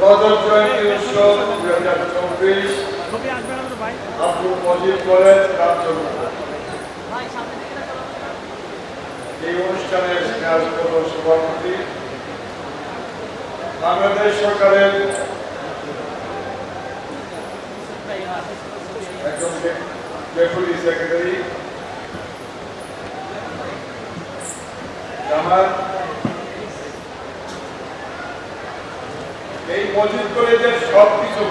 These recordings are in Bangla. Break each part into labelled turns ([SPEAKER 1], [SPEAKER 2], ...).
[SPEAKER 1] রজত জয়ন্তী উৎসব দুই হাজার চব্বিশ আব্দুল মজিদ কলেজ রামচন্দ্র এই অনুষ্ঠানের স্নেহাস্পদ সভাপতি বাংলাদেশ সরকারের একজন ডেপুটি সেক্রেটারি এই মসজিদ কলেজের সব কিছু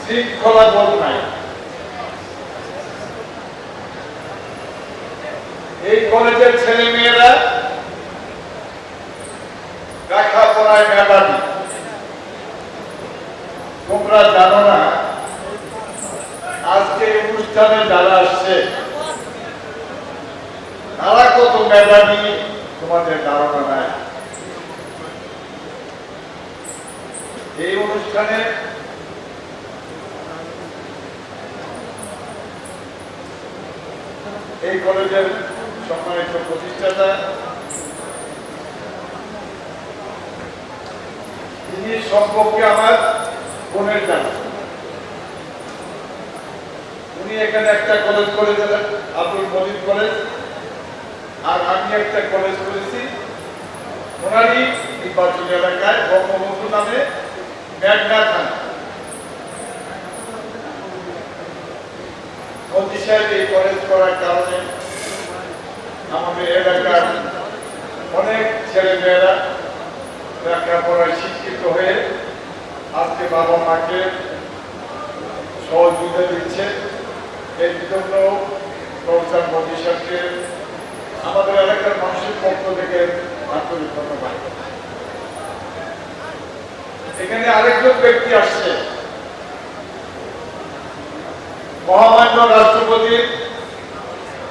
[SPEAKER 1] শৃঙ্খলা বোধ নাই। এই কলেজের ছেলে মেয়েরা লেখাপড়ায় মেধাবী। তোমরা জানো না, আজকে অনুষ্ঠানে যারা আসছে তারা কত মেধাবী, তোমাদের ধারণা নাই। এই অনুষ্ঠানে এই কলেজের সম্মানিত প্রতিষ্ঠাতা, তিনি সম্পর্কে আমার বোনের জানা। উনি এখানে একটা কলেজ করেছিলেন, আব্দুল মজিদ কলেজ। আর আমি একটা কলেজ করেছি ওনারই নির্বাচনী এলাকায় বঙ্গবন্ধু নামে মেঘনা থানা। মন্ত্রী সাহেব এই কলেজ করার কারণে আমাদের এলাকার অনেক ছেলে মেয়েরা লেখাপড়ায় শিক্ষিত হয়ে আজকে বাবা মাকে সহযোগিতা দিচ্ছে। এই জন্য প্রফেসর মোদী সাহেবকে আমাদের এলাকার মানুষের পক্ষ থেকে আন্তরিক ধন্যবাদ এখানে আরেকজন ব্যক্তি আসছে। মহামান্য রাষ্ট্রপতির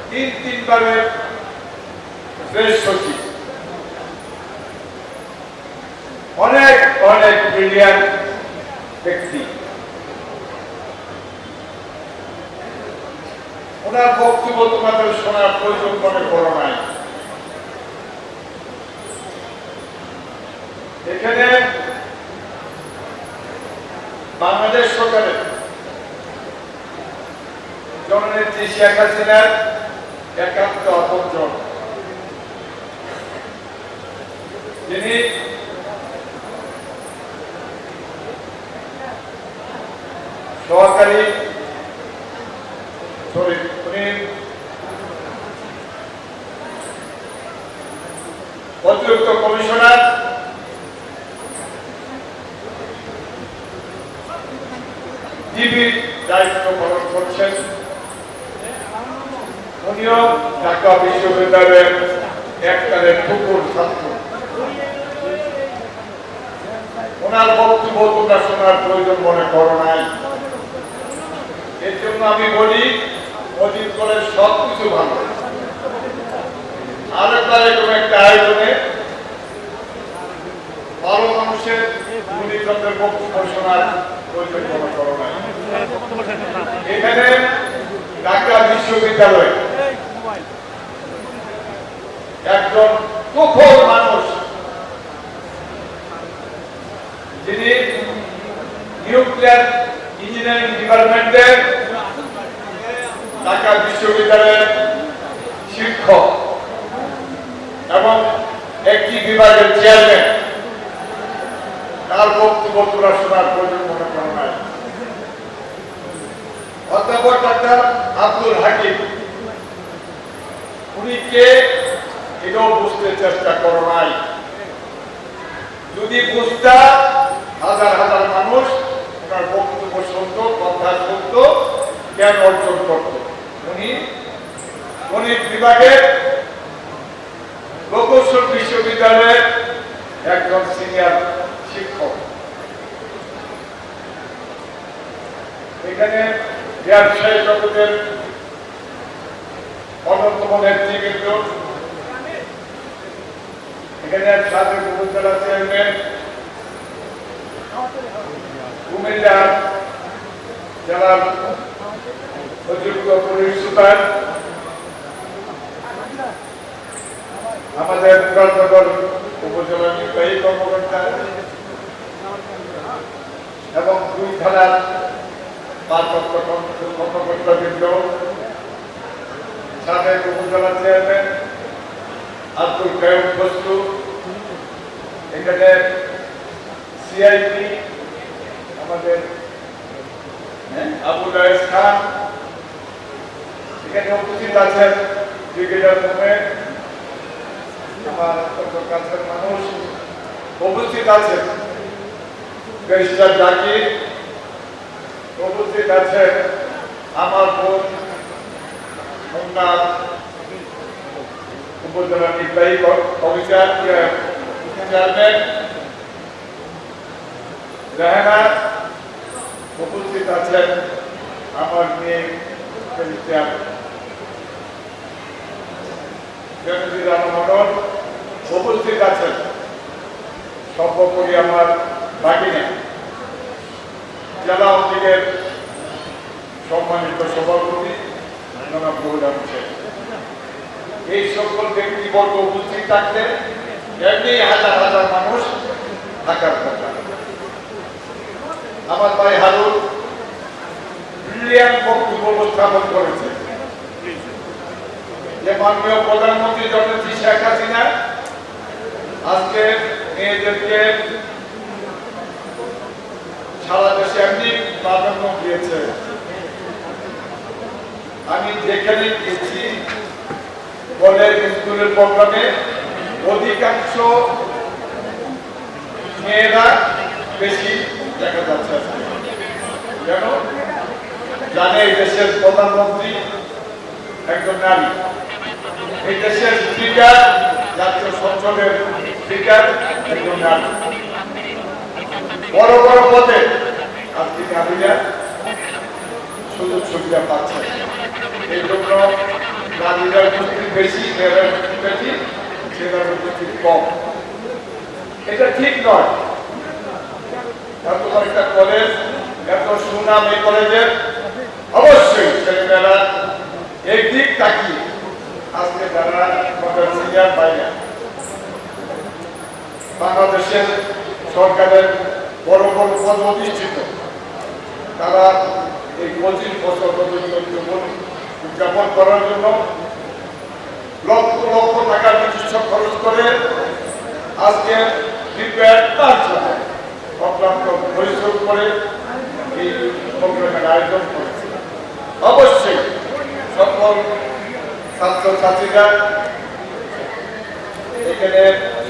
[SPEAKER 1] তিন তিনবারের প্রেস সচিব। অনেক অনেক ব্রিলিয়ান্ট ব্যক্তি। ওনার বক্তব্য তোমাদের শোনার প্রয়োজন মনে করো নাই। এখানে বাংলাদেশ সরকারের জননেত্রী শেখ হাসিনার একান্ত আপনজন। যিনি সহকারী সরি উনি অতিরিক্ত কমিশনার ডিবির দায়িত্ব পালন করছেন উনিও ঢাকা এককালের টুকুর ছাত্র ওনার শোনার প্রয়োজন মনে করো নাই। এর জন্য আমি বলি অজিত সব কিছু ভালো। আরেকবার এরকম একটা আয়োজনে মানুষের মুনিচন্দ্রের বক্তব্য শোনার প্রয়োজন মনে করো নাই। এখানে ঢাকা বিশ্ববিদ্যালয় একজন কুফল মানুষ যিনি নিউক্লিয়ার ইঞ্জিনিয়ারিং ডিপার্টমেন্টের ঢাকা বিশ্ববিদ্যালয়ের শিক্ষক এবং একটি বিভাগের চেয়ারম্যান। তার বক্তব্য তোরা শোনার প্রয়োজন মনে করো নাই। অধ্যাপক ডাক্তার আব্দুল হাকিম, উনি কে এটাও বুঝতে চেষ্টা করো নাই। যদি বুঝতা হাজার হাজার মানুষ ওনার বক্তব্য শুনত, কথা শুনত, জ্ঞান অর্জন করত। উনি গণিত বিভাগের প্রকৌশল বিশ্ববিদ্যালয়ের একজন সিনিয়র শিক্ষক। এখানে ব্যবসায়ী জগতের অন্যতম নেতৃবৃন্দ এখানে সাবেক উপজেলা চেয়ারম্যান কুমিল্লা জেলার অযোগ্য পুলিশ সুপার। আমাদের মুরাদনগর উপজেলা নির্বাহী কর্মকর্তা এবং দুই থানার ভারপ্রাপ্ত কর্মকর্তাবৃন্দ সাবেক উপজেলা চেয়ারম্যান আব্দুল কায়ুম বস্তু এখানে সিআইপি আমাদের হ্যাঁ, আবুল রায়েস খান এখানে উপস্থিত আছেন ব্রিগেডিয়ার মোমেন আমার কাছের মানুষ উপস্থিত আছেন ব্যারিস্টার জাকির উপস্থিত আছেন আমার বোন সোমনাথ উপজেলা নির্বাহী চেয়ারম্যান উপস্থিত আছেন আমার মেয়ে রামমোহন উপস্থিত আছেন সর্বোপরি আমার বাগিনা জেলা অঞ্চলের সম্মানিত সভাপতি জনাব হোসেন এই সকল ব্যক্তিবর্গ উপস্থিত থাকতে এমনি হাজার হাজার মানুষ থাকার কথা। আমার ভাই হারুন আজকে এমনি প্রাধান্য দিয়েছে। আমি যেখানে গেছি কলেজ স্কুলের প্রোগ্রামে অধিকাংশ মেয়েরা বেশি দেখা যাচ্ছে কেন? জানে দেশের প্রধানমন্ত্রী একজন নারী। এই দেশের স্পিকার জাতীয় সংসদের স্পিকার একজন নারী। বড় বড় পদে আজকে নারীরা সুযোগ সুবিধা পাচ্ছে। এই জন্য নারীরা উপস্থিত বেশি মেয়েরা উপস্থিত বেশি ছেলেরা কম। এটা ঠিক নয়। এত একটা কলেজ এত সুনাম এই কলেজের অবশ্যই ছেলেমেয়েরা এই দিক তাকিয়ে আজকে আমাদের সিনিয়র বাইরে বাংলাদেশের সরকারের বড় বড় পদ অধিষ্ঠিত তারা এই পঁচিশ বছর পর্যন্ত জীবন উদযাপন করার জন্য লক্ষ লক্ষ টাকা নিজস্ব খরচ করে আজকে পরিশ্রম করে এই আয়োজন করেছে। অবশ্যই সকল ছাত্রছাত্রীরা এখানে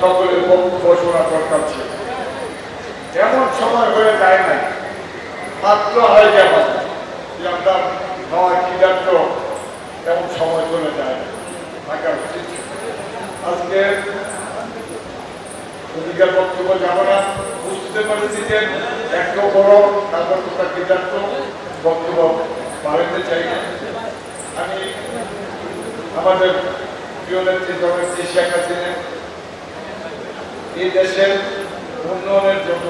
[SPEAKER 1] সকলের শোনা দরকার ছিল। এমন সময় হয়ে যায় নাই। মাত্র হয়ে যাবে যে আমরা খাওয়া ক্ষিদার্থ এমন সময় চলে যায়। থাকা উচিত আজকে বক্তব্য যাব না। বুঝতে পেরেছি যে একটু বড় তোমরা ক্ষিদার্থ বক্তব্য বাড়াতে চাই আমি আমাদের প্রিয় নেত্রী জননেত্রী শেখ হাসিনা এই দেশের উন্নয়নের জন্য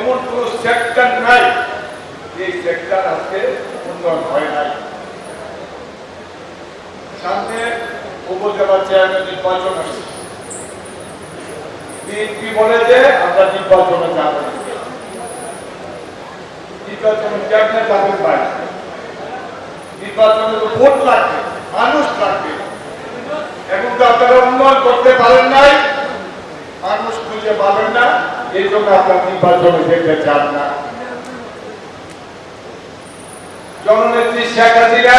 [SPEAKER 1] এমন কোন সেক্টর নাই এই সেক্টর আজকে উন্নয়ন হয় নাই। সামনে উপজেলা চেয়ারম্যান নির্বাচন আসছে। বিএনপি বলে যে আমরা নির্বাচনে যাব। নির্বাচনে কেমনে যাবেন ভাই নির্বাচনে তো ভোট লাগবে, মানুষ লাগবে। এখন তো আপনারা উন্নয়ন করতে পারেন নাই, মানুষ খুঁজে পাবেন না, এই জন্য আপনার নির্বাচনে যেতে চান না। জননেত্রী শেখ হাসিনা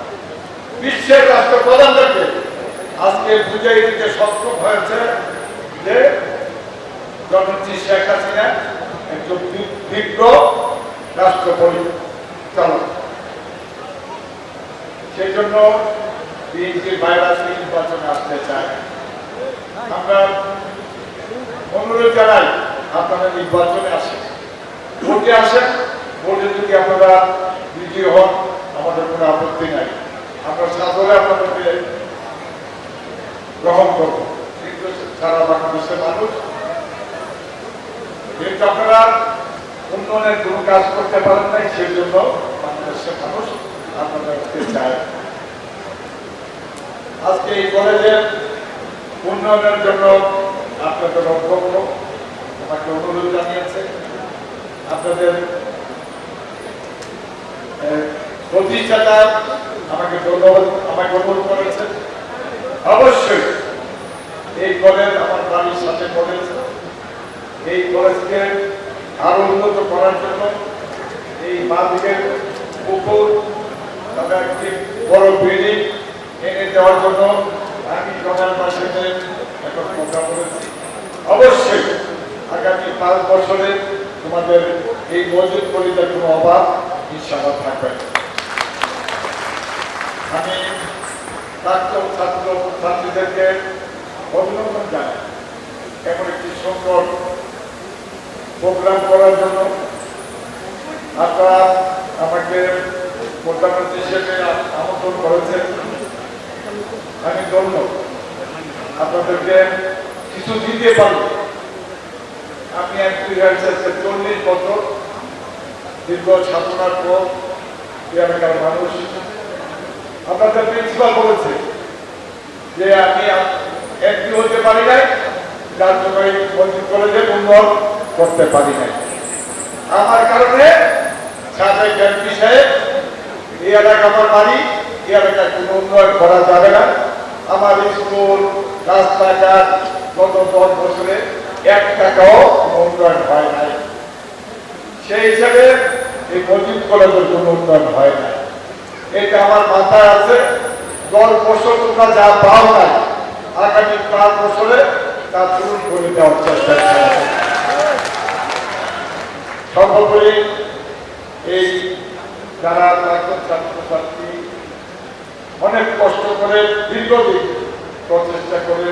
[SPEAKER 1] বিশ্বের রাষ্ট্রপ্রধানদেরকে আজকে বুঝাই দিতে সক্ষম হয়েছে যে জননেত্রী শেখ হাসিনা একজন বিজ্ঞ রাষ্ট্র পরিচালক সেই জন্য বিএনপির ভাইরাস নির্বাচনে আসতে চায়। আমরা অনুরোধ জানাই আপনারা নির্বাচনে আসেন। ভোটে আসেন, ভোটে যদি আপনারা বিজয়ী হন, আমাদের কোনো আপত্তি নাই। আমরা সাদরে আপনাদেরকে গ্রহণ করব। সারা বাংলাদেশের মানুষ। কিন্তু আপনারা উন্নয়নের কোনো কাজ করতে পারেন নাই সেই জন্য বাংলাদেশের মানুষ আপনাদেরকে চায়। আজকে এই কলেজের উন্নয়নের জন্য আপনাদের অধ্যক্ষ আমাকে অনুরোধ জানিয়েছে। আপনাদের প্রতিষ্ঠাতা আমাকে ধন্যবাদ, আমাকে অনুরোধ করেছেন। অবশ্যই, এই কলেজ আমার বাড়ির সাথে কলেজ। এই কলেজকে আরও উন্নত করার জন্য এই বাঁধের পুকুর তাদের একটি বড় বিল্ডিং এনে দেওয়ার জন্য আমি জমার পাশে এখন কথা বলেছি। অবশ্যই, আগামী পাঁচ বছরে তোমাদের এই মজুদ কলিতার কোনো অভাব, ইনশাআল্লাহ থাকবে। আমি প্রাক্তন ছাত্র ছাত্রীদেরকে অভিনন্দন জানাই। এমন একটি সুন্দর প্রোগ্রাম করার জন্য আপনারা আমাকে প্রধানমন্ত্রী হিসেবে আমন্ত্রণ করেছেন। আমি ধন্য। আপনাদেরকে কিছু দিতে পারি আমি একটি চল্লিশ বছর দীর্ঘ সাধনার পর এলাকার মানুষ আপনাদের প্রিন্সিপাল বলেছে যে আমি একটি হতে পারি নাই, যার জন্য এই মসজিদ কলেজে উন্নয়ন করতে পারি নাই। আমার কারণে সাবেক এমপি সাহেব, এই এলাকা আমার বাড়ি, এই এলাকায় কোনো উন্নয়ন করা যাবে না। আমার স্কুল, রাস্তাঘাট গত দশ বছরে এক টাকাও উন্নয়ন হয় নাই। সেই হিসাবে এই মসজিদ কলেজের কোনো উন্নয়ন হয় না এটা আমার মাথায় আছে দশ বছর তোমরা যা পাও না আগামী পাঁচ বছরে তা পূরণ করে দেওয়ার চেষ্টা। সর্বোপরি এই যারা ছাত্রছাত্রী, অনেক কষ্ট করে দীর্ঘদিন প্রচেষ্টা করে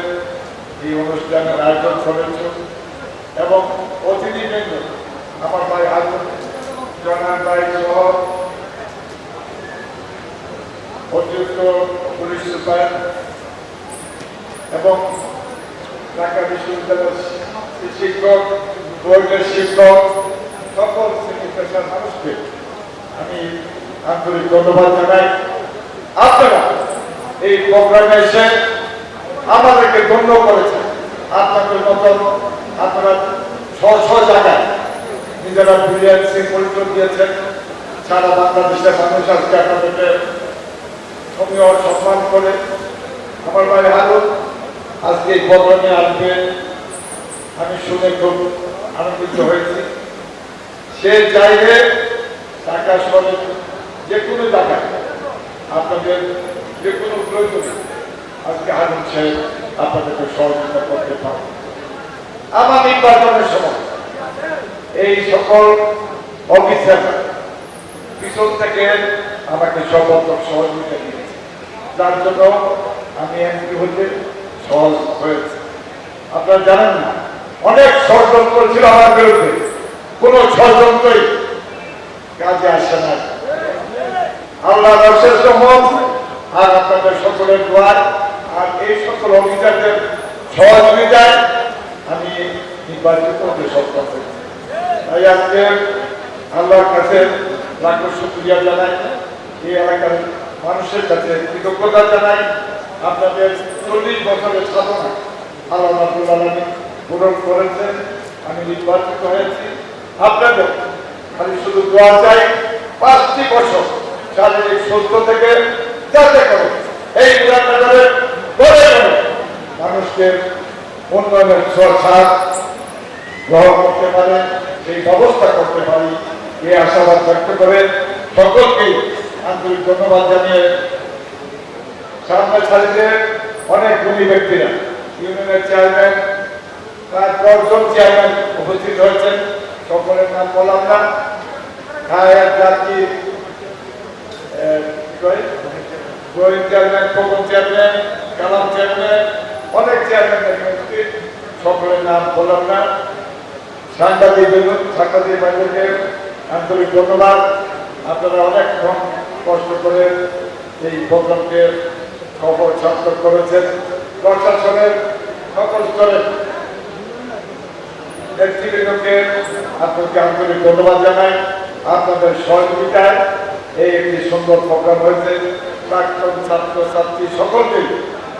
[SPEAKER 1] এই অনুষ্ঠানের আয়োজন করেছ এবং অতিথিবৃন্দ, আমার ভাই আগুন জনার ভাই সহ অতিরিক্ত পুলিশ সুপার এবং ঢাকা বিশ্ববিদ্যালয়ের শিক্ষক, বোর্ডের শিক্ষক, সকল শ্রেণি পেশার মানুষকে আমি আন্তরিক ধন্যবাদ জানাই। আপনারা এই প্রোগ্রামে এসে আমাদেরকে ধন্য করেছেন। আপনাদের মতন আপনারা ছ ছ জায়গায় নিজেরা ব্রিলিয়ান্সি পরিচয় দিয়েছেন। সারা বাংলাদেশের মানুষ আজকে আপনাদেরকে সমীহ সম্মান করে, আমার ভাই হারুন, আজকে এই প্রোগ্রামে আসবে। আমি শুনে খুব আনন্দিত হয়েছি। সে চাইলে ঢাকা শহরে যে কোনো জায়গায়, আপনাদের যে কোনো প্রয়োজনে আজকে হারুন সাহেব আপনাদেরকে সহযোগিতা করতে পারে। আমার নির্বাচনের সময় এই সকল অফিসার পিছন থেকে আমাকে সর্বাত্মক সহযোগিতা দিয়েছে। যার জন্য আমি এমপি হতে সহজ হয়েছে। আপনারা জানেন না, অনেক ষড়যন্ত্র ছিল আমার বিরুদ্ধে। কোন ষড়যন্ত্রই কাজে আসে না। আল্লাহ রসের রহমত আর আপনাদের সকলের দোয়ার আর এই সকল অফিসারদের সহযোগিতায় আমি নির্বাচিত হতে সক্ষম তাই আজকে আল্লাহর কাছে লাখ শুক্রিয়া জানাই। এই এলাকার মানুষের কাছে কৃতজ্ঞতা জানাই, আপনাদের চল্লিশ বছরের সাধনা আল্লাহ আলমী পূরণ করেছেন, আমি নির্বাচিত হয়েছি। আপনাদের আমি শুধু দোয়া চাই, পাঁচটি বছর শারীরিক সুস্থ থেকে যাতে করে এই বিরাটনগরের গড়ে গড়ে মানুষকে উন্নয়নের সরকার গ্রহণ করতে পারে, সেই ব্যবস্থা করতে পারি, এই আশাবাদ ব্যক্ত করে সকলকে আন্তরিক ধন্যবাদ জানিয়ে সামনে অনেক গুণী ব্যক্তিরা। ইউনিয়নের চেয়ারম্যান প্রায় দশজন চেয়ারম্যান উপস্থিত হয়েছেন। সকলের নাম বললাম না। খায়ের চেয়ারম্যান চেয়ারম্যান চেয়ারম্যান, অনেক চেয়ারম্যান নাম সাংবাদিক আপনারা অনেকক্ষণ কষ্ট করে এই প্রোগ্রামকে সফল সার্থক করেছেন। প্রশাসনের সকল স্তরে নেতৃবৃন্দকে আপনাকে আন্তরিক ধন্যবাদ জানাই। আপনাদের সহযোগিতায় এই একটি সুন্দর প্রোগ্রাম হয়েছে। প্রাক্তন ছাত্র ছাত্রী সকলকে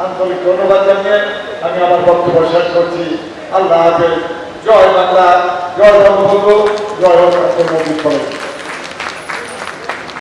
[SPEAKER 1] আন্তরিক ধন্যবাদ জানিয়ে আমি আমার বক্তব্য শেষ করছি। আল্লাহ হাফেজ। জয় বাংলা, জয় বঙ্গবন্ধু, জয়